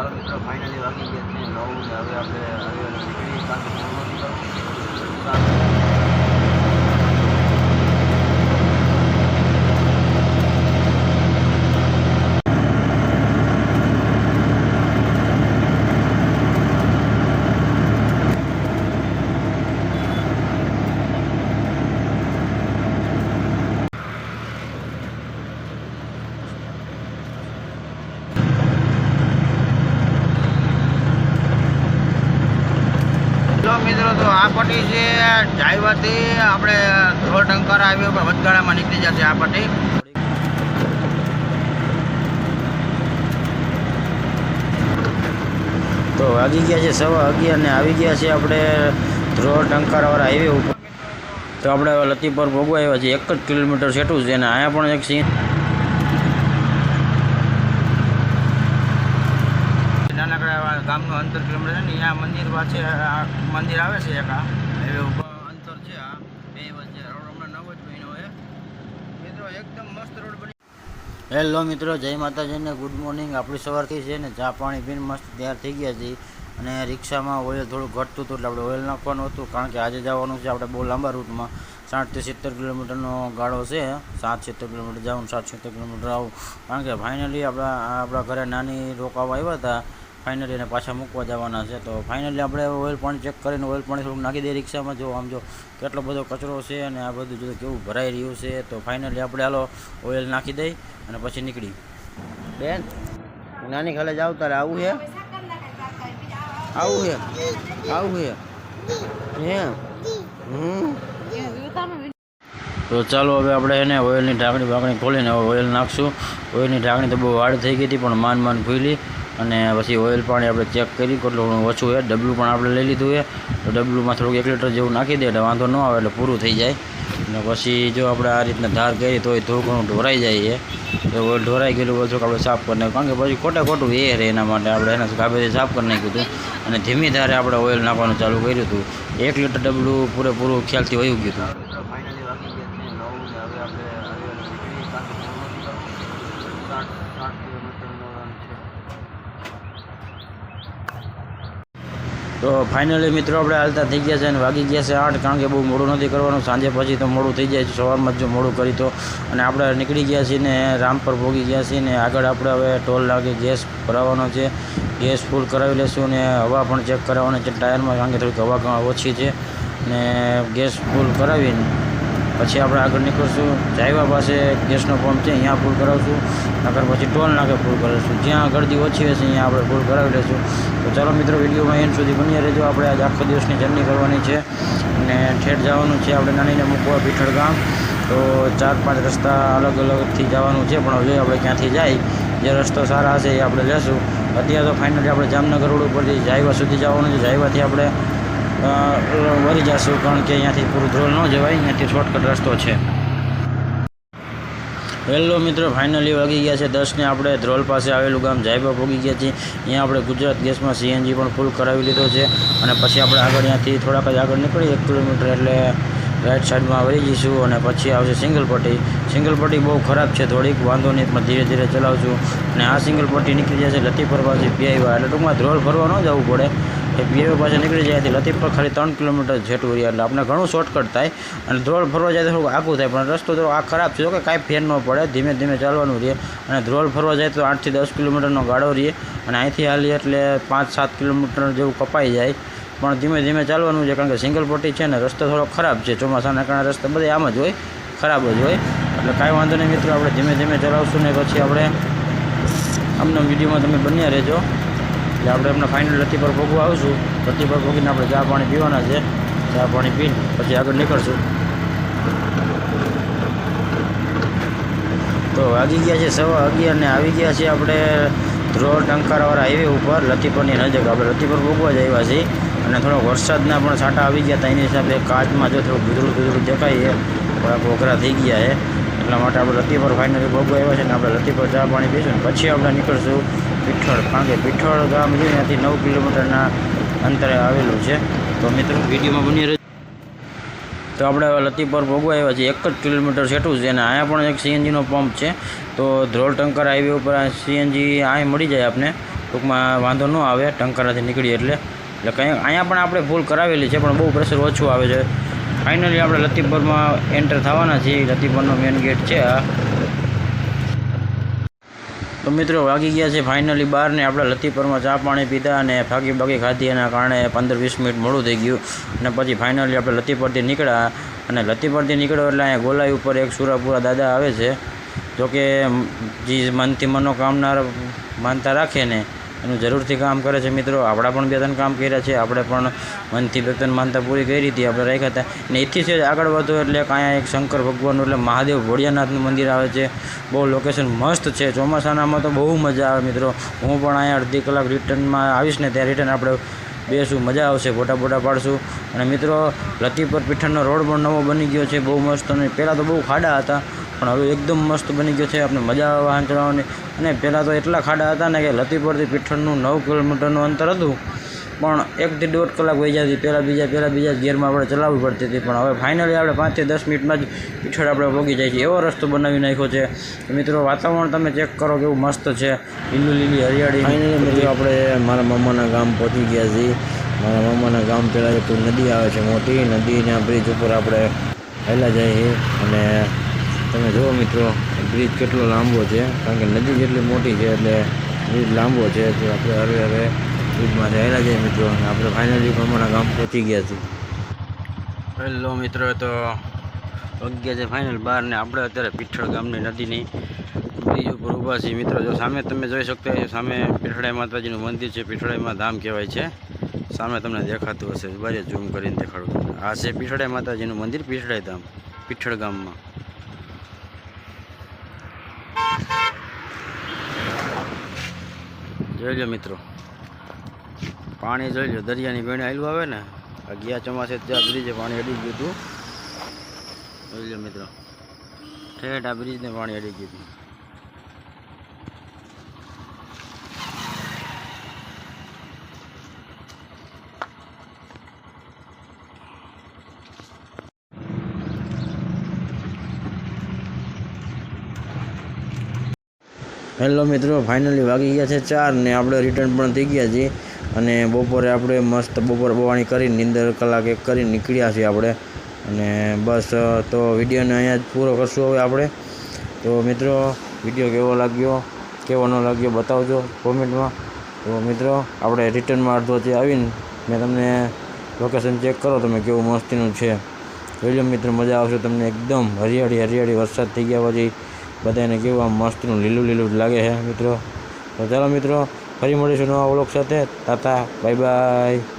ચાલો મિત્રો ફાઇનલી વાગી ગયા છે નવ હવે આપણે હવે નીકળી કે પટ્ટી છે ડ્રાઈવરથી આપણે ધોળ ટંકાર હાઈવે પર વચગાળામાં નીકળી જશે આ પટ્ટી. તો વાગી ગયા છે સવા અગિયાર ને આવી ગયા છે આપણે ધ્રોળ ટંકારવાળા હાઈવે ઉપર. તો આપણે લતીપર ભોગવા આવ્યા છીએ એક જ કિલોમીટર છેટું છે અને અહીંયા પણ એક સીન નાનકડા એવા ગામનું અંતર કિલોમીટર છે ને અહીંયા મંદિર પાસે, આ મંદિર આવે છે એક આ. હાઈવે અંતર છે આ. બે વચ્ચે રોડ હમણાં નવો જ મહિનો છે મિત્રો, એકદમ મસ્ત રોડ બની હેલો મિત્રો, જય માતાજીને ગુડ મોર્નિંગ આપણી સવારથી છે ને ચા પાણી પીને મસ્ત તૈયાર થઈ ગયા છીએ. અને રિક્ષામાં ઓઇલ થોડું ઘટતું હતું એટલે આપણે ઓઇલ નાખવાનું હતું, કારણ કે આજે જવાનું છે આપણે બહુ લાંબા રૂટમાં સાઠથી સિત્તેર કિલોમીટરનો ગાળો છે. સાત સિત્તેર કિલોમીટર જવું સાત સિત્તેર કિલોમીટર આવું. કારણ કે ફાઇનલી આપણા આપણા ઘરે નાની રોકાવા આવ્યા હતા. ફાઇનલી એને પાછા મૂકવા જવાના છે. તો ફાઇનલી આપણે ઓઇલ પાણી ચેક કરીને ઓઇલ પાણી થોડુંક નાખી દઈએ રિક્ષામાં. જો આમ જો કેટલો બધો કચરો છે અને આ બધું જો કેવું ભરાઈ રહ્યું છે, તો ફાઇનલી આપણે હાલો ઓઇલ નાખી દઈ અને પછી નીકળી. બેન, નાની ખાલે જાવ તારે. આવું છે આવું છે આવું છે એમ હમ? તો ચાલો હવે આપણે એને ઓઇલની ઢાંકણી બાંકણી ખોલીને ઓઇલ નાખશું. ઓઇલની ઢાંકણી તો બહુ વાડ થઈ ગઈ હતી, પણ માન માન ખુલી અને પછી ઓઇલ પાણી આપણે ચેક કરી, કેટલું ઓછું છે. ડબલું પણ આપણે લઈ લીધું છે. તો ડબલુમાં થોડુંક એક લીટર જેવું નાખી દે એટલે વાંધો ન આવે એટલે પૂરું થઈ જાય. અને પછી જો આપણે આ રીતના ધાર કરી તોય થોડું ઘણું ઢોરાઈ જાય છે. તો ઢોરાઈ ગયેલું હોય થોડુંક આપણે સાફ કરી નાખ્યું કારણ કે પછી ખોટા ખોટું એ રહે એના માટે. આપણે એના કાબેથી સાફ કરી નાખ્યું હતું. અને ધીમી ધારે આપણે ઓઇલ નાખવાનું ચાલુ કર્યું હતું. એક લીટર ડબલું પૂરેપૂરું ખ્યાલથી વયું ગયું હતું મિત્રો ફાઇનલી વાગી ગયા છે નવ ને હવે આપણે હવે નીકળી કારણ કે પૂરું નથી કરવું. સાઠ સાઠ કિલોમીટરનો રન છે તો ફાઇનલી મિત્રો આપણે હાલતા થઈ ગયા છે અને વાગી ગયા છે આઠ, કારણ કે બહુ મોડું નથી કરવાનું. સાંજે પછી તો મોડું થઈ જાય છે, સવારમાં જ જો મોડું કરી તો. અને આપણે નીકળી ગયા છીએ ને રામ પર ભોગી ગયા છીએ ને આગળ આપણે હવે ટોલ લાગે ગેસ ભરાવાનો છે. ગેસ ફૂલ કરાવી લેશું ને હવા પણ ચેક કરાવવાની છે. ટાયરમાં કારણ કે થોડીક હવા ઓછી છે. ને ગેસ ફૂલ કરાવીને પછી આપણે આગળ નીકળશું. જાયવા પાસે ગેસનો પંપ છે, અહીંયા ફૂલ કરાવશું. નકર પછી ટોલ નાકે ફૂલ કરાવીશું. જ્યાં ગળદી ઓછી હશે, અહીંયા આપણે ફૂલ કરાવી લઈશું તો ચાલો મિત્રો, વિડીયોમાં એન્ડ સુધી બની રહેજો. આપણે આજ આખો દિવસની જર્ની કરવાની છે અને ઠેઠ જવાનું છે આપણે નાનીને મૂકવા પીઠળ ગામ. તો ચાર પાંચ રસ્તા અલગ અલગથી જવાનું છે, પણ હવે આપણે ક્યાંથી જાય? જે રસ્તો સારા હશે એ આપણે લેશું. અત્યારે તો ફાઇનલી આપણે જામનગર રોડ ઉપરથી જાયવા સુધી જવાનું છે, જાયવાથી આપણે વળી જશું કારણ કે અહીંયાથી પૂરું ધ્રોલ ન જવાય, અહીંયાથી શોર્ટકટ રસ્તો છે. હેલો મિત્રો ફાઇનલી વાગી ગયા છે દસને આપણે ધ્રોલ પાસે આવેલું ગામ જાયબા પહોંચી ગયા છીએ. અહીંયા આપણે ગુજરાત ગેસમાં સીએનજી પણ ફૂલ કરાવી લીધો છે અને પછી આપણે આગળ અહીંયાથી થોડાક જ આગળ નીકળી એક કિલોમીટર એટલે રાઈટ સાઈડમાં વળી જઈશું અને પછી આવશે સિંગલ પટ્ટી સિંગલ પટ્ટી બહુ ખરાબ છે, થોડીક વાંધો નહીં, પણ ધીરે ધીરે ચલાવશું. અને આ સિંગલ પટ્ટી નીકળી જશે લતી પાસે પીઆઈવા, એટલે ટૂંકમાં ધ્રોલ ફરવા ન જવું પડે. એ પીઆઈવા પાસે નીકળી જાય ત્યાંથી લતીફ પર ખાલી ત્રણ કિલોમીટર જેટલું રહ્યા એટલે આપણે ઘણું શોર્ટકટ થાય અને ધ્રોલ ફરવા જાય તો થોડુંક આખું થાય, પણ રસ્તો થોડો આ ખરાબ છે. કે કાંઈ ફેર ન પડે, ધીમે ધીમે ચાલવાનું રહે અને ધ્રોલ ફરવા જાય તો આઠથી દસ કિલોમીટરનો ગાળો રહે અને અહીંથી હાલી એટલે પાંચ સાત કિલોમીટર જેવું કપાઈ જાય. પણ ધીમે ધીમે ચાલવાનું છે કારણ કે સિંગલ પટ્ટી છે ને રસ્તો થોડો ખરાબ છે. ચોમાસાના કારણે રસ્તા બધા આમ જ હોય, ખરાબ જ હોય. એટલે કાંઈ વાંધો નહીં મિત્રો, આપણે ધીમે ધીમે ચલાવશું ને પછી આપણે અમને વિડીયોમાં તમે બન્યા રહેજો. એટલે આપણે એમને ફાઇનલ લતી પર ભોગવા આવશું. લતી પર ભોગીને આપણે ચા પાણી પીવાના છે. ચા પાણી પીને પછી આગળ નીકળશું. તો વાગી ગયા છે સવા અગિયાર ને આવી ગયા છે આપણે ધ્રોળ ટંકારવાળા હાઈવે ઉપર. લતીપરની નજીક આપણે લતીપર ભોગવા જ આવ્યા છીએ. અને થોડો વરસાદના પણ છાંટા આવી ગયા હતા. એની હિસાબે કાચમાં જો થોડું ગુજરું ગુજરું દેખાય થોડા ઘોઘરા થઈ ગયા છે. એટલા માટે આપણે લતીપર ફાઇનલી ભોગવા આવ્યા છે ને આપણે લતીપર ચા પાણી પીશું પછી આપણે નીકળશું પીઠળ કે પીઠળ ગામ છે ત્યાંથી નવ કિલોમીટરના અંતરે આવેલું છે. તો મિત્રો, વિડીયોમાં બની તો આપણે લતીપર ભોગવા આવ્યા છીએ. એક જ કિલોમીટર છેટું છે અને અહીંયા પણ એક સીએનજીનો પંપ છે. તો ધ્રોલ ટંકર હાઈવે ઉપર સીએનજી અહીં મળી જાય આપને. ટૂંકમાં વાંધો ન આવે, ટંકારાથી નીકળીએ એટલે. એટલે કંઈ અહીંયા પણ આપણે ભૂલ કરાવેલી છે, પણ બહુ પ્રેશર ઓછું આવે છે. ફાઇનલી આપણે લતીપરમાં એન્ટર થવાના છીએ. લતીપરનો મેઇન ગેટ છે આ. તો મિત્રો, વાગી ગયા છે ફાઇનલી બહાર ને આપણે લતીપરમાં ચા પાણી પીધા અને ફાગી ભાગી ખાધી એના કારણે પંદર વીસ મિનિટ મોડું થઈ ગયું. અને પછી ફાઇનલી આપણે લતીપરથી નીકળ્યા. અને લતીપરથી નીકળ્યો એટલે અહીંયા ગોલાઈ ઉપર એક સુરાપુરા દાદા આવે છે. જોકે જે મનથી મનોકામના માનતા રાખે ને એનું જરૂરથી કામ કરે છે. મિત્રો, આપણા પણ બે ત્રણ કામ કર્યા છે. આપણે પણ મનથી બે માનતા પૂરી કરી હતી, આપણે રાખ્યા હતા. ને એથી છે આગળ વધો એટલે અહીંયા એક શંકર ભગવાનનું એટલે મહાદેવ ભોળિયાનાથનું મંદિર આવે છે. બહુ લોકેશન મસ્ત છે. ચોમાસાનામાં તો બહુ મજા આવે મિત્રો. હું પણ અહીંયા અડધી કલાક રિટર્નમાં આવીશ ને ત્યાં રિટર્ન આપણે બેસું, મજા આવશે, ફોટા ફોટા પાડશું. અને મિત્રો લતીપર પીઠણનો રોડ પણ નવો બની ગયો છે, બહુ મસ્ત. અને પહેલાં તો બહુ ખાડા હતા, પણ હવે એકદમ મસ્ત બની ગયો છે, આપણે મજા આવે વાહન ચલાવવાની. અને પહેલાં તો એટલા ખાડા હતા ને કે લતીપરથી પીઠણનું નવ કિલોમીટરનું અંતર હતું. પણ એકથી દોઢ કલાક વહી જતી પહેલાં બીજા પહેલાં બીજા ગિયરમાં આપણે ચલાવવી પડતી હતી. પણ હવે ફાઇનલી આપણે પાંચથી દસ મિનિટમાં જ પીછળ આપણે પહોંચી જાય છે. એવો રસ્તો બનાવી નાખ્યો છે. મિત્રો વાતાવરણ તમે ચેક કરો કેવું મસ્ત છે. લીલું લીલી હરિયાળી. ફાઇનલી મિત્રો આપણે મારા મામાના ગામ પહોંચી ગયા છીએ. મારા મામાના ગામ પહેલાં એક નદી આવે છે મોટી. નદીના બ્રિજ ઉપર આપણે પહેલાં જઈએ અને તમે જુઓ મિત્રો બ્રિજ કેટલો લાંબો છે. કારણ કે નદી જેટલી મોટી છે એટલે બ્રિજ લાંબો છે. તો આપણે હવે હવે બ્રિજમાં રહેલા છે મિત્રો આપણે ફાઇનલી અમારા ગામ પહોંચી ગયા છીએ. હેલો મિત્રો, તો વાગ્યા છે ફાઇનલ બાર ને આપણે અત્યારે પીઠળ ગામની નદીની બ્રિજ ઉપર ઊભા છીએ મિત્રો. જો સામે તમે જોઈ શકતા હોય સામે પીઠળાઈ માતાજીનું મંદિર છે. પીઠળાઈમાં ધામ કહેવાય છે. સામે તમને દેખાતું હશે. બાજુ ઝૂમ કરીને દેખાડું આ છે પીઠળાઈ માતાજીનું મંદિર, પીઠળાઈ ધામ, પીઠળ ગામમાં. જોઈ લો મિત્રો. પાણી જોઈ લો દરિયાની વેણે આવેલું આવે ને ગયા ચોમાસે ત્યાં બ્રિજે પાણી અડી ગયું હતું. જોઈ લો મિત્રો, ઠેઠ આ બ્રિજને પાણી અડી ગયું હતું. હેલો મિત્રો, ફાઇનલી વાગી ગયા છે ચાર ને આપણે રિટર્ન પણ થઈ ગયા છીએ. અને બપોરે આપણે મસ્ત બપોર બવાણી કરીને નીંદર કલાક એક કરીને નીકળ્યા છીએ આપણે. અને બસ તો વિડીયોને અહીંયા જ પૂરો કરશું હવે આપણે. તો મિત્રો, વીડિયો કેવો લાગ્યો? કેવો ન લાગ્યો બતાવજો કોમેન્ટમાં. તો મિત્રો, આપણે રિટર્નમાં અડધોથી આવીને મેં તમને લોકેશન ચેક કરો તમે કેવું મસ્તીનું છે. જોઈ લો મિત્રો, મજા આવશે તમને એકદમ. હરિયાળી હરિયાળી વરસાદ થઈ ગયા પછી બધાને કેવું આમ મસ્તનું લીલું લીલું જ લાગે છે મિત્રો. તો ચાલો મિત્રો ફરી મળીશું નવા વ્લોગ સાથે તાતા બાય બાય